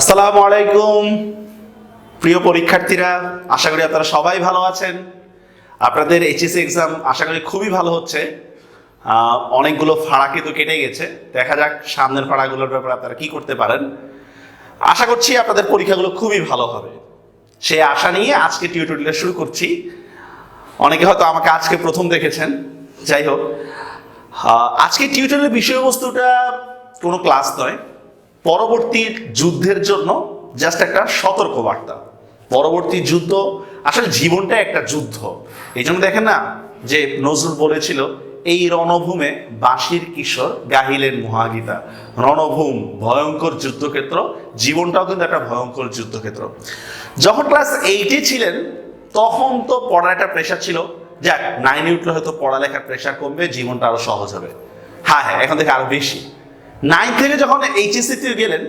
আসসালামু আলাইকুম, প্রিয় পরীক্ষার্থীরা, আশা করি আপনারা সবাই ভালো আছেন। আপনাদের এইচএসসি এক্সাম আশা করি খুবই ভালো হচ্ছে। অনেকগুলো ফাড়া কিন্তু কেটে গেছে। দেখা যাক সামনের ফাড়াগুলোর ব্যাপারে আপনারা কি করতে পারেন। আশা করছি আপনাদের পরীক্ষাগুলো খুবই ভালো হবে। সেই আশা নিয়ে আজকে টিউটোরিয়াল শুরু করছি। অনেকে হয়তো আমাকে আজকে প্রথম দেখেছেন। যাই হোক আজকে টিউটোরিয়ালের বিষয়বস্তুটা কোনো ক্লাস নয়। পরবর্তী যুদ্ধের জন্য জাস্ট একটা সতর্ক বার্তা পরবর্তী যুদ্ধ, আসলে জীবনটা একটা যুদ্ধ। এই জন্য দেখেন না, যে নজরুল বলেছিল, এই রণভূমে বাঁশির কিশোর গাহিলেন মহাগীতা। রণভূম, ভয়ঙ্কর যুদ্ধক্ষেত্র, জীবনটাও কিন্তু একটা ভয়ঙ্কর যুদ্ধক্ষেত্র। যখন ক্লাস এইটে ছিলেন, তখন তো পড়ার একটা প্রেশার ছিল। যাক নাইনে উঠলে হয়তো পড়ালেখার প্রেশার কমবে, জীবনটা আরও সহজ হবে। হ্যাঁ হ্যাঁ এখন থেকে আরও বেশি। নাইন থেকে যখন এইচএসসি তে গেলেন,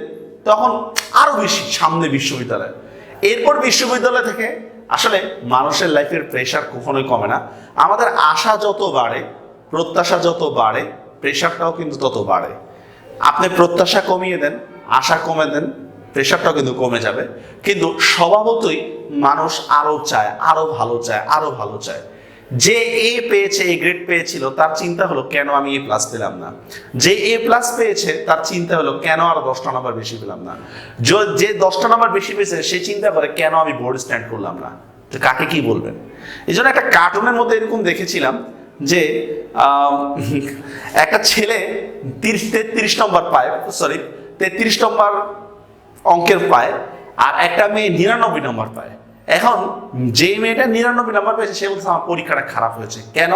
তখন আরও বেশি সামনে বিশ্ববিদ্যালয়। এরপর বিশ্ববিদ্যালয় থেকে আসলে মানুষের লাইফের প্রেশার কখনোই কমে না। আমাদের আশা যত বাড়ে, প্রত্যাশা যত বাড়ে প্রেশারটাও কিন্তু তত বাড়ে। আপনি প্রত্যাশা কমিয়ে দেন, আশা কমে দেন প্রেশারটাও কিন্তু কমে যাবে। কিন্তু স্বভাবতই মানুষ আরও চায়, আরও ভালো চায়, আরও ভালো চায়। যে এ পেয়েছে এ গ্রেড পেয়েছিল, তার চিন্তা হলো, কেন আমি এ প্লাস পেলাম না? যে এ প্লাস পেয়েছে, তার চিন্তা হলো, কেন আর দশটা নাম্বার বেশি পেলাম না? যে দশটা নাম্বার বেশি পেয়েছে, সে চিন্তা করে, কেন আমি বোর্ড স্ট্যান্ড করলাম না? কাকে কি বলবেন? এই জন্য একটা কার্টুনের মধ্যে এরকম দেখেছিলাম যে একটা ছেলে তিরিশ, তেত্রিশ নম্বর পায় সরি তেত্রিশ নম্বর অঙ্কের পায়, আর একটা মেয়ে নিরানব্বই নম্বর পায়। এখন যে মেয়েটা নিরানব্বই নম্বর পেয়েছে, সে বলছে, আমার পরীক্ষাটা খারাপ হয়েছে। কেন?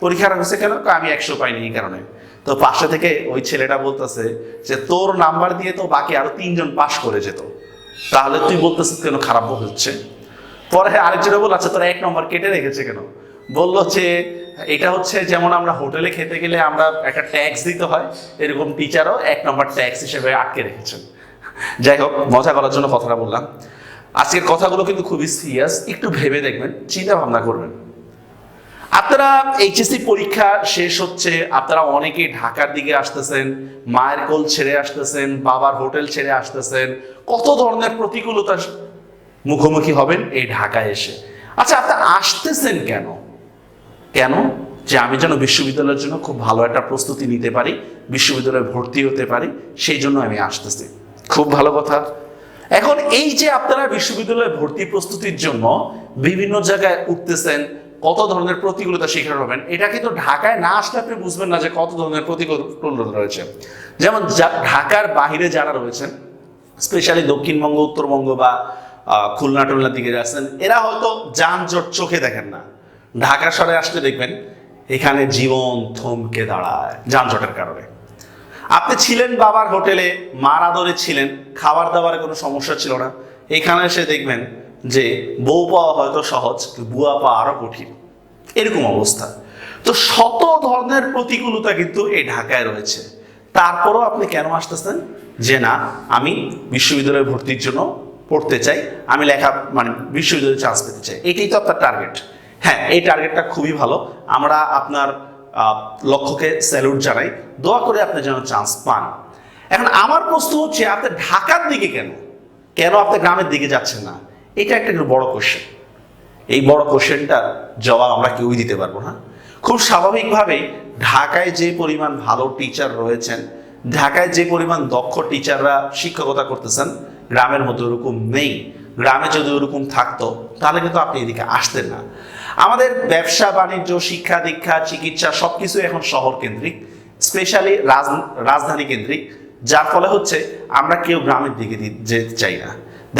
পরীক্ষা হয়েছে কেন? আমি একশো পাইনি এই কারণে। তো পাশে থেকে ওই ছেলেটা বলতেছে যে, তোর নাম্বার দিয়ে তো বাকি আরও তিনজন পাশ করে যেত। তাহলে তুই বলতেছিস কেন খারাপ হচ্ছে? পরে আরেকজনে বল আচ্ছা তোরা এক নম্বর কেটে রেখেছে কেন? বলল যে, এটা হচ্ছে যেমন আমরা হোটেলে খেতে গেলে আমরা একটা ট্যাক্স দিতে হয়, এরকম টিচারও এক নম্বর ট্যাক্স হিসেবে আটকে রেখেছেন। যাই হোক, মজা করার জন্য কথাটা বললাম। আজকের কথাগুলো কিন্তু খুবই সিরিয়াস একটু ভেবে দেখবেন, চিন্তা ভাবনা করবেন। আপনারা এইচএসসি পরীক্ষা শেষ হচ্ছে, আপনারা অনেকেই ঢাকার দিকে আসতেছেন, মায়ের কোল ছেড়ে আসতেছেন, বাবার হোটেল ছেড়ে আসতেছেন। কত ধরনের প্রতিকূলতার মুখোমুখি হবেন এই ঢাকায় এসে? আচ্ছা আপনারা আসতেছেন কেন? কেন? যে আমি যেন বিশ্ববিদ্যালয়ের জন্য খুব ভালো একটা প্রস্তুতি নিতে পারি, বিশ্ববিদ্যালয়ে ভর্তি হতে পারি, সেই জন্য আমি আসতেছি। খুব ভালো কথা। এখন এই যে আপনারা বিশ্ববিদ্যালয়ে ভর্তি প্রস্তুতির জন্য বিভিন্ন জায়গায় উঠতেছেন, কত ধরনের প্রতিকূলতা শিকার হবেন, এটা কিন্তু ঢাকায় না আসলে আপনি বুঝবেন না যে কত ধরনের প্রতিকূলতা রয়েছে। যেমন ঢাকার বাহিরে যারা রয়েছেন, স্পেশালি দক্ষিণবঙ্গ, উত্তরবঙ্গ বা খুলনা টুলনার দিকে যাচ্ছেন এরা হয়তো যানজট চোখে দেখেন না। ঢাকা শহরে আসলে দেখবেন, এখানে জীবন থমকে দাঁড়ায় যানজটের কারণে। আপনি ছিলেন বাবার হোটেলে, মার আদরে ছিলেন, খাবার দাবারে কোনো সমস্যা ছিল না। এখানে এসে দেখবেন যে বউ পাওয়া হয়তো সহজ বুয়া পাওয়া আরও কঠিন। এরকম অবস্থা। তো শত ধরনের প্রতিকূলতা কিন্তু এই ঢাকায় রয়েছে। তারপরও আপনি কেন আসতেছেন? যে না, আমি বিশ্ববিদ্যালয়ে ভর্তির জন্য পড়তে চাই, আমি লেখা মানে বিশ্ববিদ্যালয়ে চান্স পেতে চাই। এটাই তো আপনার টার্গেট হ্যাঁ এই টার্গেটটা খুবই ভালো। আমরা আপনার লক্ষ্যকে স্যালুট জানাই। দোয়া করে আপনি যেন চান্স পান। এখন আমার প্রশ্ন হচ্ছে, আপনি ঢাকার দিকে কেন? কেন আপনি গ্রামের দিকে যাচ্ছেন না? এটা একটা বড় কোশ্চেন এই বড় কোশ্চেনটার জবাব আমরা কেউই দিতে পারব না। খুব স্বাভাবিকভাবেই ঢাকায় যে পরিমাণ ভালো টিচার রয়েছেন, ঢাকায় যে পরিমাণ দক্ষ টিচাররা শিক্ষকতা করতেছেন, গ্রামের মধ্যে ওরকম নেই। গ্রামে যদি ওরকম থাকতো, তাহলে কিন্তু আপনি এদিকে আসতেন না। আমাদের ব্যবসা, বাণিজ্য, শিক্ষা, দীক্ষা, চিকিৎসা সবকিছু এখন শহর কেন্দ্রিক স্পেশালি রাজধানী কেন্দ্রিক যার ফলে হচ্ছে আমরা কেউ গ্রামের দিকে যেতে চাই না।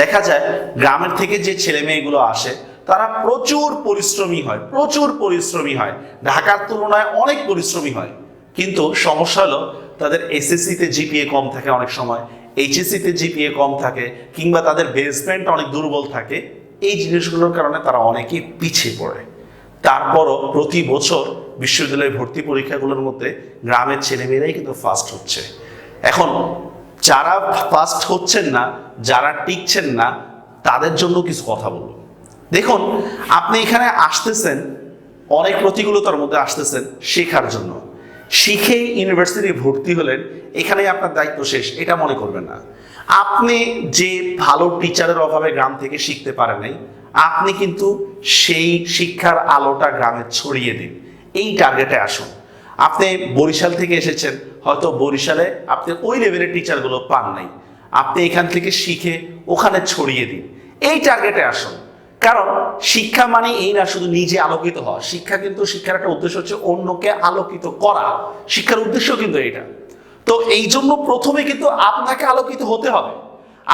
দেখা যায় গ্রামের থেকে যে ছেলে মেয়েগুলো আসে, তারা প্রচুর পরিশ্রমী হয়, প্রচুর পরিশ্রমী হয়। ঢাকার তুলনায় অনেক পরিশ্রমী হয়। কিন্তু সমস্যা হলো তাদের এসএসসিতে জিপিএ কম থাকে অনেক সময় এইচএসসিতে জিপিএ কম থাকে, কিংবা তাদের বেসমেন্ট অনেক দুর্বল থাকে। এই জিনিসগুলোর কারণে তারা অনেকেই পিছিয়ে পড়ে। তারপরও প্রতি বছর বিশ্ববিদ্যালয়ে ভর্তি পরীক্ষাগুলোর মধ্যে গ্রামের ছেলেমেয়েরাই কিন্তু ফার্স্ট হচ্ছে। এখন যারা ফার্স্ট হচ্ছেন না, যারা টিকছেন না, তাদের জন্য কিছু কথা বলব দেখুন, আপনি এখানে আসতেছেন, অনেক প্রতিকূলতার মধ্যে আসতেছেন শেখার জন্য। শিখে ইউনিভার্সিটি ভর্তি হলেন, এখানেই আপনার দায়িত্ব শেষ, এটা মনে করবেন না। আপনি যে ভালো টিচারের অভাবে গ্রাম থেকে শিখতে পারেন নাই, আপনি কিন্তু সেই শিক্ষার আলোটা গ্রামে ছড়িয়ে দিন। এই টার্গেটে আসুন। আপনি বরিশাল থেকে এসেছেন, হয়তো বরিশালে আপনি ওই লেভেলের টিচারগুলো পান নাই। আপনি এখান থেকে শিখে ওখানে ছড়িয়ে দিন। এই টার্গেটে আসুন। কারণ শিক্ষা মানে এই না শুধু নিজে আলোকিত হওয়া। শিক্ষা কিন্তু শিক্ষার একটা উদ্দেশ্য হচ্ছে অন্যকে আলোকিত করা। শিক্ষার উদ্দেশ্য কিন্তু এটা। তো এই জন্য প্রথমে কিন্তু আপনাকে আলোকিত হতে হবে।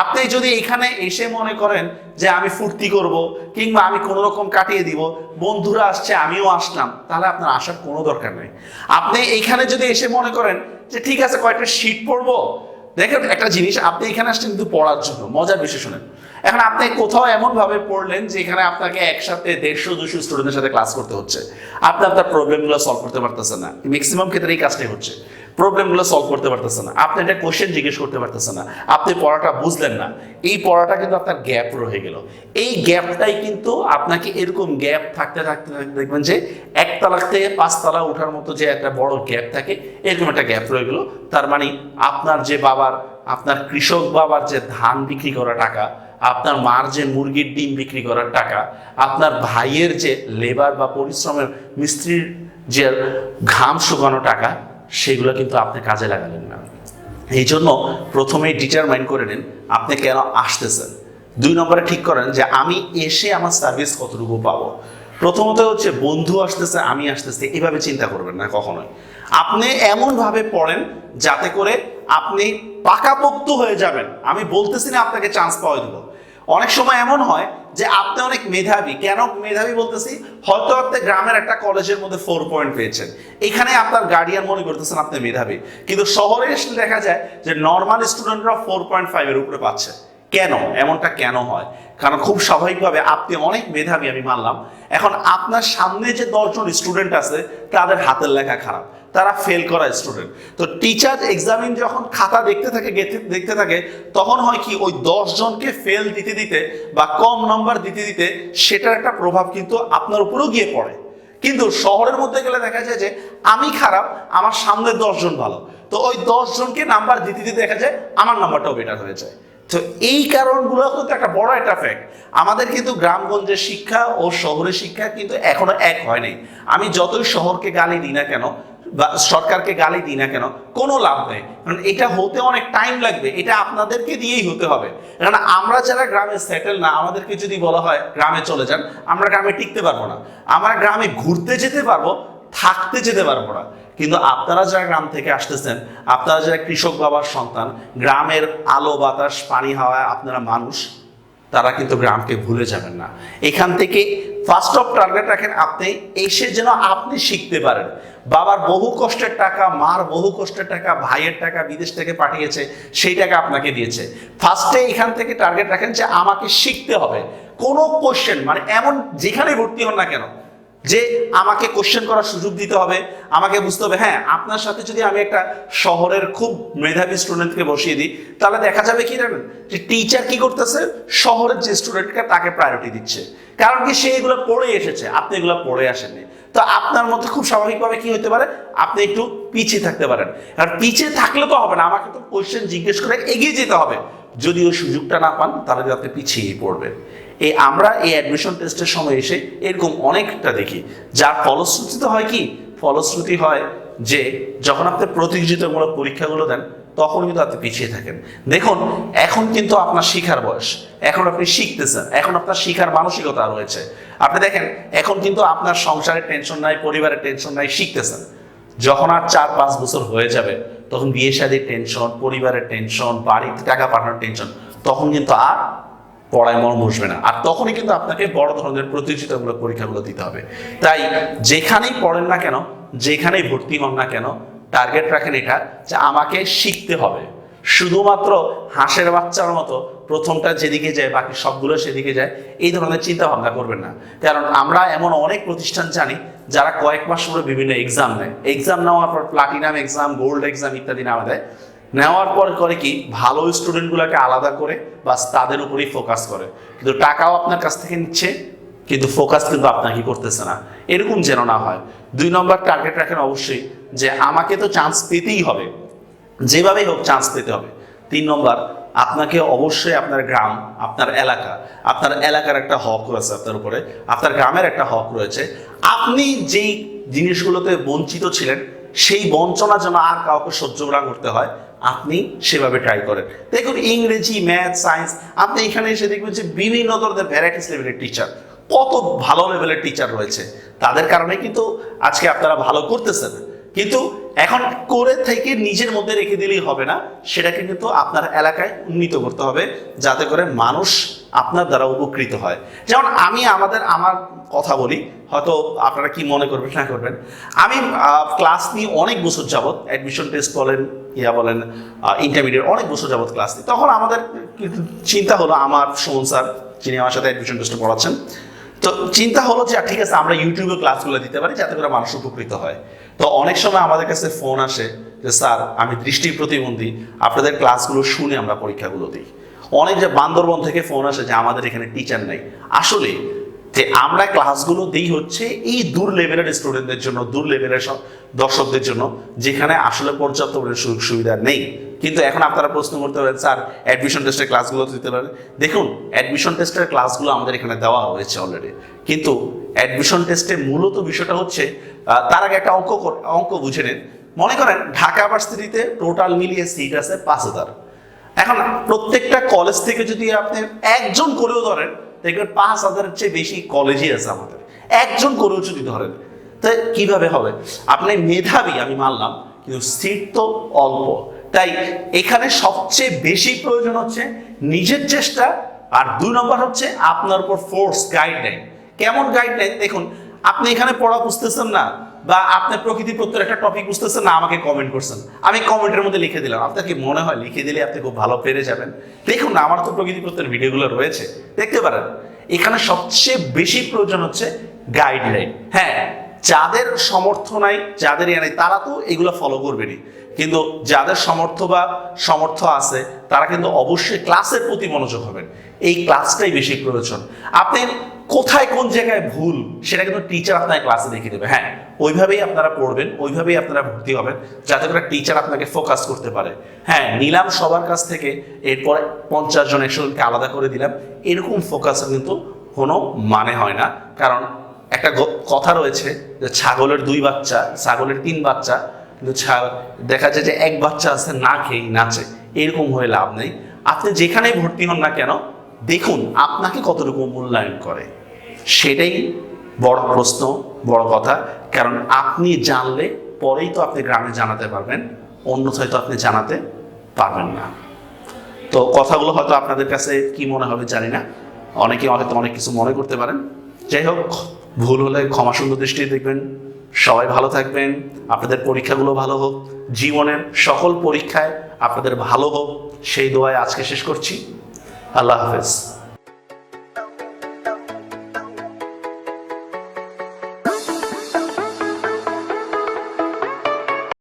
আপনি যদি এখানে এসে মনে করেন যে আমি ফুর্তি করব কিংবা আমি কোনো রকম কাটিয়ে দিব, বন্ধুরা আসছে, আমিও আসলাম, তাহলে আপনার আসার কোনো দরকার নেই। আপনি এইখানে যদি এসে মনে করেন যে ঠিক আছে, কয়েকটা শীট পড়ব। দেখেন একটা জিনিস, আপনি এখানে আসছেন কিন্তু পড়ার জন্য, মজার বিষয় শুনেন এখন আপনি কোথাও এমন ভাবে পড়লেন যে এখানে আপনাকে একসাথে দেড়শো, দুশো স্টুডেন্টের সাথে ক্লাস করতে হচ্ছে। আপনি আপনার প্রবলেমগুলো সলভ করতে পারতেছেন না। ম্যাক্সিমাম ক্ষেত্রে এই কাজটাই হচ্ছে। প্রবলেমগুলো সলভ করতে পারতেছেন না। আপনি একটা কোশ্চেন জিজ্ঞেস করতে পারতেছেন না। আপনি পড়াটা বুঝলেন না। এই পড়াটা কিন্তু আপনার গ্যাপ রয়ে গেল। এই গ্যাপটাই কিন্তু আপনাকে এরকম গ্যাপ থাকতে থাকতে থাকতে দেখবেন যে একতলা থেকে পাঁচতলা ওঠার মতো যে একটা বড় গ্যাপ থাকে, এরকম একটা গ্যাপ রয়ে গেল। তার মানে আপনার যে বাবার, আপনার কৃষক বাবার যে ধান বিক্রি করা টাকা আপনার মার যে মুরগির ডিম বিক্রি করার টাকা, আপনার ভাইয়ের যে লেবার বা পরিশ্রমের মিস্ত্রির যে ঘাম শুকানো টাকা, সেগুলো কিন্তু আপনি কাজে লাগালেন না। এই জন্য প্রথমেই ডিটারমাইন করে নিন, আপনি কেন আসতেছেন। দুই নম্বরে ঠিক করেন যে আমি এসে আমার সার্ভিস কতটুকু পাবো। প্রথমত হচ্ছে বন্ধু আসতেছে, আমি আসতেছি, এভাবে চিন্তা করবেন না কখনোই। আপনি এমনভাবে পড়েন যাতে করে আপনি পাকাপোক্ত হয়ে যাবেন। আমি বলতেছি না আপনাকে চান্স পাওয়া দেবো। অনেক সময় এমন হয় যে আপনি অনেক মেধাবী। কেন মেধাবী বলতেছি? হয়তো আপনি গ্রামের একটা কলেজের মধ্যে ফোর পয়েন্ট পেয়েছেন। এখানে আপনার গার্ডিয়ান মনে করতেছেন আপনি মেধাবী। কিন্তু শহরে এসে দেখা যায় যে নর্মাল স্টুডেন্টরা ফোর পয়েন্ট ফাইভের উপরে পাচ্ছে। কেন? এমনটা কেন হয়? কারণ খুব স্বাভাবিকভাবে আপনি অনেক মেধাবী, আমি মানলাম। এখন আপনার সামনে যে দশজন স্টুডেন্ট আছে, তাদের হাতের লেখা খারাপ। তারা ফেল করা স্টুডেন্ট তো টিচার এক্সামিন যখন খাতা দেখতে থাকে দেখতে থাকে, তখন হয় কি, ওই দশ জনকে ফেল দিতে দিতে বা কম নম্বর দিতে দিতে সেটার একটা প্রভাব কিন্তু আপনার উপরেও গিয়ে পড়ে। কিন্তু শহরের মধ্যে গেলে দেখা যায় যে, আমি খারাপ, আমার সামনে দশজন ভালো। তো ওই দশজনকে নাম্বার দিতে দিতে দেখা যায়, আমার নাম্বারটাও বেটার হয়ে যায়। তো এই কারণগুলো কিন্তু একটা বড় একটা ফ্যাক্ট আমাদের কিন্তু গ্রামগঞ্জের শিক্ষা ও শহরের শিক্ষা কিন্তু এখনও এক হয় নাই আমি যতই শহরকে গালি দিই না কেন বা সরকারকে গালি দিই না কেন, কোনো লাভ নেই। কারণ এটা হতে অনেক টাইম লাগবে, এটা আপনাদেরকে দিয়েই হতে হবে। কারণ আমরা যারা গ্রামে সেটেল না, আমাদেরকে যদি বলা হয় গ্রামে চলে যান, আমরা গ্রামে টিকতে পারব না। আমরা গ্রামে ঘুরতে যেতে পারব, থাকতে যেতে পারব না। কিন্তু আপনারা যারা গ্রাম থেকে আসতেছেন, আপনারা যারা কৃষক বাবার সন্তান, গ্রামের আলো, বাতাস, পানি, হাওয়ায় আপনারা মানুষ, তারা কিন্তু গ্রামকে ভুলে যাবেন না। এখান থেকে ফার্স্ট অফ টার্গেট রাখেন আপনি, এসে যেন আপনি শিখতে পারেন। বাবার বহু কষ্টের টাকা, মার বহু কষ্টের টাকা, ভাইয়ের টাকা বিদেশ থেকে পাঠিয়েছে, সেই টাকা আপনাকে দিয়েছে। ফার্স্টে এখান থেকে টার্গেট রাখেন যে আমাকে শিখতে হবে। কোনো কোশ্চেন মানে এমন যেখানে ভর্তি হন না কেন যে আমাকে কোশ্চেন করার সুযোগ দিতে হবে, আমাকে বুঝতে হবে হ্যাঁ আপনার সাথে যদি আমি একটা শহরের খুব মেধাবী স্টুডেন্টকে বসিয়ে দিই, তাহলে দেখা যাবে কি জানেন? যে টিচার কি করতেছে? শহরের যে স্টুডেন্টকে তাকে প্রায়োরিটি দিচ্ছে। কারণ কি সে এগুলো পড়ে এসেছে, আপনি এগুলো পড়ে আসেননি। তো আপনার মধ্যে খুব স্বাভাবিকভাবে কি হতে পারে? আপনি একটু পিছিয়ে থাকতে পারেন। আর পিছিয়ে থাকলে তো হবে না, আমাকে তো কোশ্চেন জিজ্ঞেস করে এগিয়ে যেতে হবে। যদি ওই সুযোগটা না পান, তাহলে আপনি পিছিয়ে পড়বেন। এই আমরা এই অ্যাডমিশন টেস্টের সময় এসে এরকম অনেকটা দেখি। যার ফলশ্রুতিতে হয় কি? ফলশ্রুতি হয় যে, যখন আপনি প্রতিযোগিতামূলক পরীক্ষাগুলো দেন, তখন কিন্তু আপনি পিছিয়ে থাকেন। দেখুন, এখন কিন্তু আপনার শিখার বয়স। এখন আপনি শিখতেছেন। এখন আপনার শিখার মানসিকতা রয়েছে। আপনি দেখেন, এখন কিন্তু আপনার সংসারের টেনশন নাই পরিবারের টেনশন নাই, শিখতেছেন। যখন আর চার পাঁচ বছর হয়ে যাবে তখন বিয়ে সাদের টেনশন পরিবারের টেনশন বাড়িতে টাকা পাঠানোর টেনশন তখন কিন্তু আর পড়ায় মন বসবে না। আর তখনই কিন্তু আপনাকে বড় ধরনের প্রতিযোগিতামূলক পরীক্ষাগুলো দিতে হবে। তাই যেখানেই পড়েন না কেন, যেখানেই ভর্তি হন না কেন টার্গেট রাখেন এটা যে আমাকে শিখতে হবে। শুধুমাত্র হাঁসের বাচ্চার মতো প্রথমটা যেদিকে যায়, বাকি সবগুলো সেদিকে যায়, এই ধরনের চিন্তা ভাবনা করবেন না। কারণ আমরা এমন অনেক প্রতিষ্ঠান জানি, যারা কয়েক মাস পরে বিভিন্ন এক্সাম নেয়। এক্সাম নেওয়ার পর প্লাটিনাম এক্সাম গোল্ড এক্সাম ইত্যাদি নামা দেয়। নেওয়ার পর করে কি, ভালো স্টুডেন্টগুলোকে আলাদা করে, বাস তাদের উপরেই ফোকাস করে। কিন্তু টাকাও আপনার কাছ থেকে নিচ্ছে, কিন্তু ফোকাস কিন্তু আপনাকে করতেছে না। এরকম যেন না হয়। দুই নম্বর টার্গেট রাখেন অবশ্যই, যে আমাকে তো চান্স পেতেই হবে। যেভাবেই হোক চান্স পেতে হবে। তিন নম্বর, আপনাকে অবশ্যই আপনার গ্রাম, আপনার এলাকা, আপনার এলাকার একটা হক রয়েছে আপনার উপরে, আপনার গ্রামের একটা হক রয়েছে। আপনি যেই জিনিসগুলোতে বঞ্চিত ছিলেন, সেই বঞ্চনা যেন আর কাউকে সহ্য না করতে হয়, আপনি সেভাবে ট্রাই করেন। দেখুন, ইংরেজি ম্যাথ সায়েন্স আপনি এখানে এসে দেখবেন যে বিভিন্ন ধরনের ভ্যারাইটিস লেভেলের টিচার কত ভালো লেভেলের টিচার রয়েছে। তাদের কারণে কিন্তু আজকে আপনারা ভালো করতেছেন। কিন্তু এখন করে থেকে নিজের মধ্যে রেখে দিলেই হবে না, সেটাকে কিন্তু আপনার এলাকায় উন্নীত করতে হবে, যাতে করে মানুষ আপনার দ্বারা উপকৃত হয়। যেমন আমি আমাদের, আমার কথা বলি, হয়তো আপনারা কি মনে করবেন, না করবেন, আমি ক্লাস নিয়ে অনেক বছর যাবৎ অ্যাডমিশন টেস্ট বলেন, ইয়া বলেন ইন্টারমিডিয়েট অনেক বছর যাবৎ ক্লাস নিই। তখন আমাদের চিন্তা হলো, আমার সুমন স্যার, যিনি আমার সাথে অ্যাডমিশন টেস্টে পড়াচ্ছেন তো চিন্তা হলো যে ঠিক আছে, আমরা ইউটিউবে ক্লাসগুলো দিতে পারি যাতে করে মানুষ উপকৃত হয়। তো অনেক সময় আমাদের কাছে ফোন আসে যে, স্যার, আমি দৃষ্টি প্রতিবন্ধী, আপনাদের ক্লাসগুলো শুনে আমরা পরীক্ষাগুলো দিই। অনেক যে বান্দরবন থেকে ফোন আসে যে, আমাদের এখানে টিচার নেই। আসলে যে, আমরা ক্লাসগুলো দিই হচ্ছে এই দূর লেভেলের স্টুডেন্টদের জন্য, দূর লেভেলের দর্শকদের জন্য, যেখানে আসলে পর্যাপ্ত সুযোগ সুবিধা নেই। কিন্তু এখন আপনারা প্রশ্ন করতে পারেন, স্যার অ্যাডমিশন টেস্টের ক্লাসগুলো দিতে পারেন। দেখুন অ্যাডমিশন টেস্টের ক্লাসগুলো আমাদের এখানে দেওয়া হয়েছে অলরেডি কিন্তু অ্যাডমিশন টেস্টে মূলত বিষয়টা হচ্ছে তার আগে একটা অঙ্ক অঙ্ক বুঝে নেন। মনে করেন, ঢাকা ভার্সিটিতে টোটাল মিলিয়ে সিট আছে পাঁচ হাজার। এখন প্রত্যেকটা কলেজ থেকে যদি আপনি একজন করেও ধরেন, দেখবেন পাঁচ হাজারের চেয়ে বেশি কলেজই আছে আমাদের। একজন করেও যদি ধরেন তাই কীভাবে হবে? আপনি মেধাবী, আমি মানলাম, কিন্তু সিট তো অল্প। তাই এখানে সবচেয়ে বেশি প্রয়োজন হচ্ছে নিজের চেষ্টা আর দুই নম্বর হচ্ছে আপনার উপর ফোর্স গাইডলাইন কেমন গাইডলাইন দেখুন, আপনি এখানে পড়া বুঝতেছেন না বা আপনি প্রকৃতি প্রত্যের একটা টপিক বুঝতেছেন না, আমাকে কমেন্ট করছেন। আমি কমেন্টের মধ্যে লিখে দিলাম। আপনাকে মনে হয়, লিখে দিলে আপনি খুব ভালো পেরে যাবেন? দেখুন না আমার তো প্রকৃতি প্রত্যের ভিডিওগুলো রয়েছে। দেখতে পারেন, এখানে সবচেয়ে বেশি প্রয়োজন হচ্ছে গাইডলাইন হ্যাঁ যাদের সমর্থ নাই, যাদের ইয়ে নাই, তারা তো এগুলো ফলো করবেনই। কিন্তু যাদের সমর্থ বা সমর্থ আছে, তারা কিন্তু অবশ্যই ক্লাসের প্রতি মনোযোগ হবেন। এই ক্লাসটাই বেশি প্রয়োজন। আপনি কোথায় কোন জায়গায় ভুল, সেটা কিন্তু টিচার আপনার ক্লাসে দেখিয়ে দেবে। হ্যাঁ ওইভাবেই আপনারা পড়বেন, ওইভাবেই আপনারা ভর্তি হবেন, যাতে করে টিচার আপনাকে ফোকাস করতে পারে। হ্যাঁ নিলাম সবার কাছ থেকে, এরপর পঞ্চাশ জন, একশো জনকে আলাদা করে দিলাম। এরকম ফোকাস কিন্তু কোনো মানে হয় না। কারণ একটা কথা রয়েছে যে ছাগলের দুই বাচ্চা, ছাগলের তিন বাচ্চা কিন্তু ছা- দেখা যায় যে এক বাচ্চা আছে, না খেয়েই নাচে। এরকম হয়ে লাভ নেই। আপনি যেখানেই ভর্তি হন না কেন, দেখুন আপনাকে কতটুকু মূল্যায়ন করে। সেটাই বড় প্রশ্ন, বড় কথা। কারণ আপনি জানলে পরেই তো আপনি গ্রামে জানাতে পারবেন, অন্যথায় তো আপনি জানাতে পারবেন না। তো কথাগুলো হয়তো আপনাদের কাছে কি মনে হবে জানি না। অনেকে হয়তো অনেক কিছু মনে করতে পারেন। যাই হোক, ভুল হলে ক্ষমা সুন্দর দৃষ্টি দেখবেন। সবাই ভালো থাকবেন, আপনাদের পরীক্ষাগুলো ভালো হোক, জীবনের সকল পরীক্ষায় আপনাদের ভালো হোক, সেই দোয়ায় আজকে শেষ করছি। আল্লাহ হাফেজ।